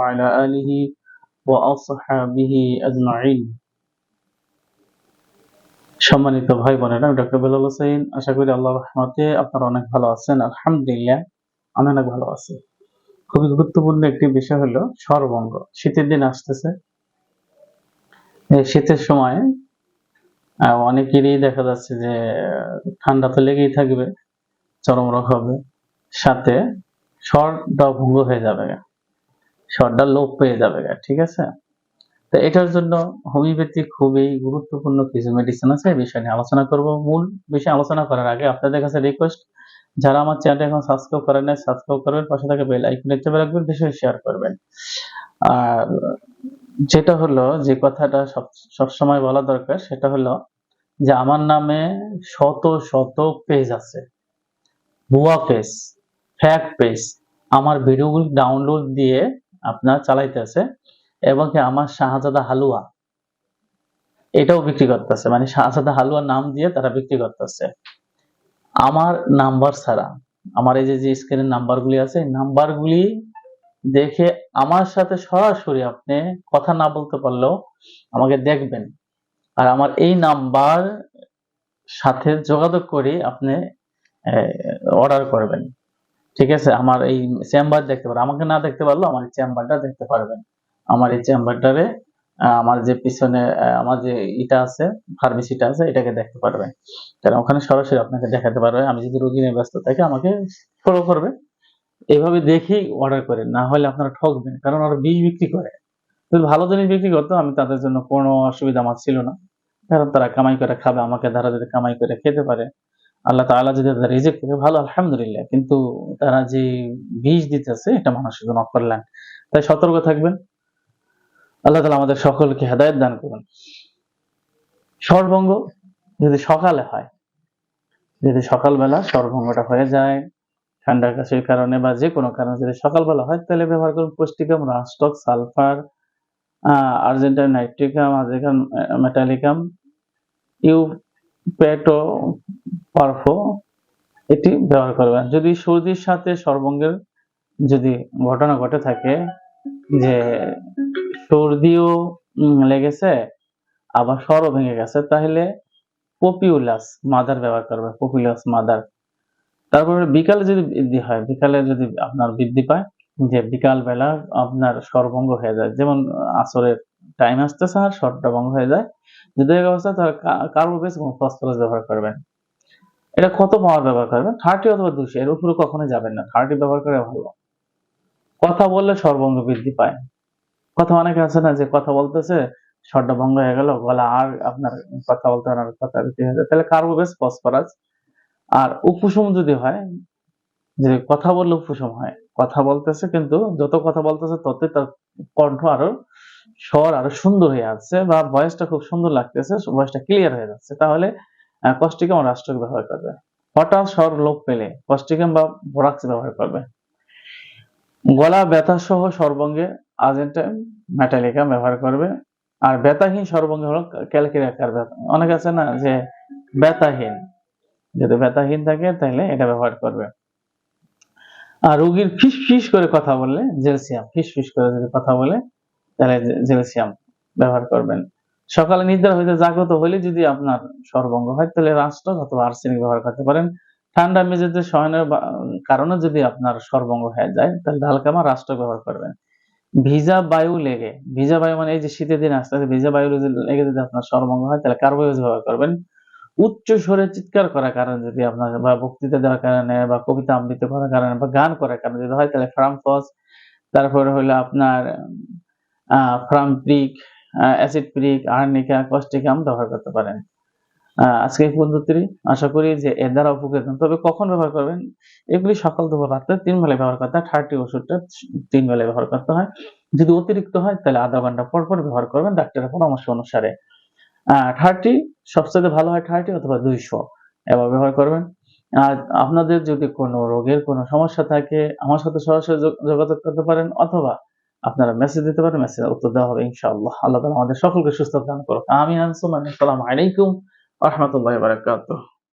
আলা আলিহি ওয়া আসহাবিহি আজমাইন। সম্মানিত ভাই বোনেরা, ডক্টর বেলাল হোসেন, আশা করি আল্লাহর রহমতে আপনারা অনেক ভালো আছেন। আলহামদুলিল্লাহ, আমি অনেক ভালো আছি। খুবই গুরুত্বপূর্ণ একটি বিষয় হলো স্বরভঙ্গ শীতের দিন আসতেছে। শীতের সময় অনেকেরই দেখা যাচ্ছে যে, ঠান্ডা তো লেগেই থাকবে, চরম রোগ হবে। সাথে স্বরটা ভঙ্গ হয়ে যাবে। স্বরটা লোপ পেয়ে যাবে ঠিক আছে? তো এটার জন্য হোমিওপ্যাথি খুবই গুরুত্বপূর্ণ কিছু মেডিসিন আছে এই বিষয় নিয়ে আলোচনা করব। মূল বিষয়ে আলোচনা করার আগে আপনাদের কাছে রিকোয়েস্ট যারা আমার চ্যানেলটা এখন সাবস্ক্রাইব করেন নাই সাবস্ক্রাইব করবেন, পাশে থাকা বেল আইকনে চেপে রাখবেন বেশি শেয়ার করবেন। আর যেটা হলো, যে কথাটা সব সবসময় বলা দরকার, সেটা হলো যে আমার নামে শত শত পেজ আছে। ভুয়া পেজ ফ্যাক পেজ আমার ভিডিওগুলি ডাউনলোড দিয়ে আপনার চালাইতেছে এবং কি আমার শাহজাদা হালুয়া, এটাও বিক্রি করতেছে। মানে শাহজাদা হালুয়া নাম দিয়ে তারা বিক্রি করতেছে। আমার নাম্বার ছাড়া, আমার এই যে যে স্ক্রিনের নাম্বারগুলি আছে, এই নাম্বারগুলি দেখে আমার সাথে সরাসরি আপনি কথা না বলতে পারলেও আমাকে দেখবেন। আর আমার এই নাম্বার সাথে যোগাযোগ করে আপনি অর্ডার করবেন। ঠিক আছে? আমার এই চেম্বার দেখতে পারেন আমাকে না দেখতে পারলেও আমার চেম্বারটা দেখতে পারবেন। আমার এই চেম্বারটারে আমার যে পিছনে আমার যে ইটা আছে ফার্মেসিটা আছে, এটাকে দেখতে পারবেন। কারণ ওখানে সরাসরি আপনাকে দেখাতে পারবে। আমি যদি রোগী নিয়ে ব্যস্ত থাকি, আমাকে ফলো করবে। এইভাবে দেখেই অর্ডার করেন, না হলে আপনারা ঠকবেন, কারণ ওরা বিষ বিক্রি করে। যদি ভালো জিনিস বিক্রি করতো, আমি তাদের জন্য কোনো অসুবিধা আমার ছিল না। কারণ তারা কামাই করে খাবে, আমাকে তারা যদি কামাই করে খেতে পারে। আল্লাহ তাআলা যদি তাদের রিজিক থেকে ভালো, আলহামদুলিল্লাহ। কিন্তু তারা যে বিষ দিতেছে, এটা মানুষের জন্য অকল্যাণ। তাই সতর্ক থাকবেন। আল্লাহ তাআলা আমাদের সকলকে হেদায়েত দান করুন। স্বরভঙ্গ যদি সকালে হয়, যদি সকালবেলা স্বরভঙ্গটা হয়ে যায় ঠান্ডার কাশির কারণে বা যে কোনো কারণে যদি সকালবেলা হয়, তাহলে ব্যবহার করুন পুষ্টিকাম রাস্টক সালফার আর্জেন্টাইন নাইট্রিকাম আজিকাম মেটালিকাম ইউ পেটো পারফো এটি ব্যবহার করবেন। যদি সর্দির সাথে সর্বঙ্গের যদি ঘটনা ঘটে থাকে যে সর্দিও লেগেছে, আবার স্বরও ভেঙে গেছে, তাহলে পপিউলাস মাদার ব্যবহার করবে পপিউলাস মাদার। তারপরে বিকালে যদি বৃদ্ধি হয়, বিকালে যদি আপনার বৃদ্ধি পায়, যে বিকাল বেলা আপনার স্বরভঙ্গ হয়ে যায়, যেমন আসরের টাইম আসতেছে আর স্বরটা ভঙ্গ হয়ে যায়, যদি অবস্থা, তাহলে কার্বোবেস এবং ফসফরাস ব্যবহার করবেন। এটা কত পাওয়ার ব্যবহার করবেন? থার্টি অথবা দুশো, এর উপরে কখনোই যাবেন না। থার্টি ব্যবহার করে ভালো। কথা বললে সর্বঙ্গ বৃদ্ধি পায়। কথা অনেকে আছে না যে কথা বলতেছে স্বরটা ভঙ্গ হয়ে গেল, গলা আর আপনার কথা বলতে কথা বলতে হয়ে যায় তাহলে কার্বোবেস, ফসফরাস আর উপশম যদি হয়, যে কথা বললে উপশম হয়, কথা বলতেছে কিন্তু যত কথা বলতেছে ততই তার কণ্ঠ আরও স্বর আরও সুন্দর হয়ে আসছে বা ভয়েসটা খুব সুন্দর লাগতেছে ভয়েসটা ক্লিয়ার হয়ে যাচ্ছে। তাহলে কষ্টিকাম রাষ্ট্রক ব্যবহার করবে। হঠাৎ স্বর লোপ পেলে কষ্টিকাম বা ভোরাক্স ব্যবহার করবে। গলা ব্যথা সহ সর্বঙ্গে আজেন্টাইন মেটালিকাম ব্যবহার করবে। আর ব্যথাহীন সর্বঙ্গে হলো ক্যালকিরাকার ব্যথা। অনেক আছে না যে ব্যথাহীন। যদি ব্যথাহীন থাকে তাহলে এটা ব্যবহার করবে। আর রোগীর ফিস ফিস করে কথা বললে, জেলসিয়াম ফিস ফিস করে যদি কথা বলে, তাহলে জেলসিয়াম ব্যবহার করবেন। সকালে নিদ্রা হইতে জাগ্রত হইলে যদি আপনার সর্বঙ্গ হয়, তাহলে রাষ্ট্রক অথবা আর্সেনিক ব্যবহার করতে পারেন। ঠান্ডা মেঝেতে শয়নের কারণে যদি আপনার সর্বঙ্গ হয়ে যায়, তাহলে ঢালকামা রাষ্ট্র ব্যবহার করবেন। ভিজা বায়ু লেগে, ভিজা বায়ু মানে এই যে শীতের দিন আসতে ভিজা বায়ু লেগে যদি আপনার সর্বঙ্গ হয়, তাহলে কার্বোহাইড্রেট ব্যবহার করবেন। উচ্চ স্বরে চিৎকার করার কারণে যদি আপনার বা বক্তৃতা দেওয়ার কারণে বা কবিতা আবৃত্তি করার কারণে বা গান করার কারণে যদি হয়, তাহলে ফ্রামফস তারপরে হলো আপনার ফ্রামপ্রিক অ্যাসিড প্রিক আর্নিকা কস্টিকাম ব্যবহার করতে পারেন। আজকে পদ্ধতি, আশা করি যে এর দ্বারা উপকৃত তবে কখন ব্যবহার করবেন? এগুলি সকাল দুপুর রাত্রে তিন বেলা ব্যবহার করতে হয়, থার্টি ওষুধটা তিন বেলা ব্যবহার করতে হয়। যদি অতিরিক্ত হয়, তাহলে আধা ঘণ্টা পর পর ব্যবহার করবেন ডাক্তারের পরামর্শ অনুসারে। থার্টি সবচেয়ে ভালো হয় থার্টি অথবা দুইশো। এবার ব্যবহার করবেন। আর আপনাদের যদি কোনো রোগের কোনো সমস্যা থাকে, আমার সাথে সরাসরি যোগাযোগ করতে পারেন অথবা আপনারা মেসেজ দিতে পারেন মেসেজ উত্তর দেওয়া হবে ইনশাআল্লাহ। আল্লাহ তাআলা আমাদের সকলকে সুস্থ দান করুক। আমিন আসসালামু আলাইকুম রহমতুল্লাহ বারাকাতুহ।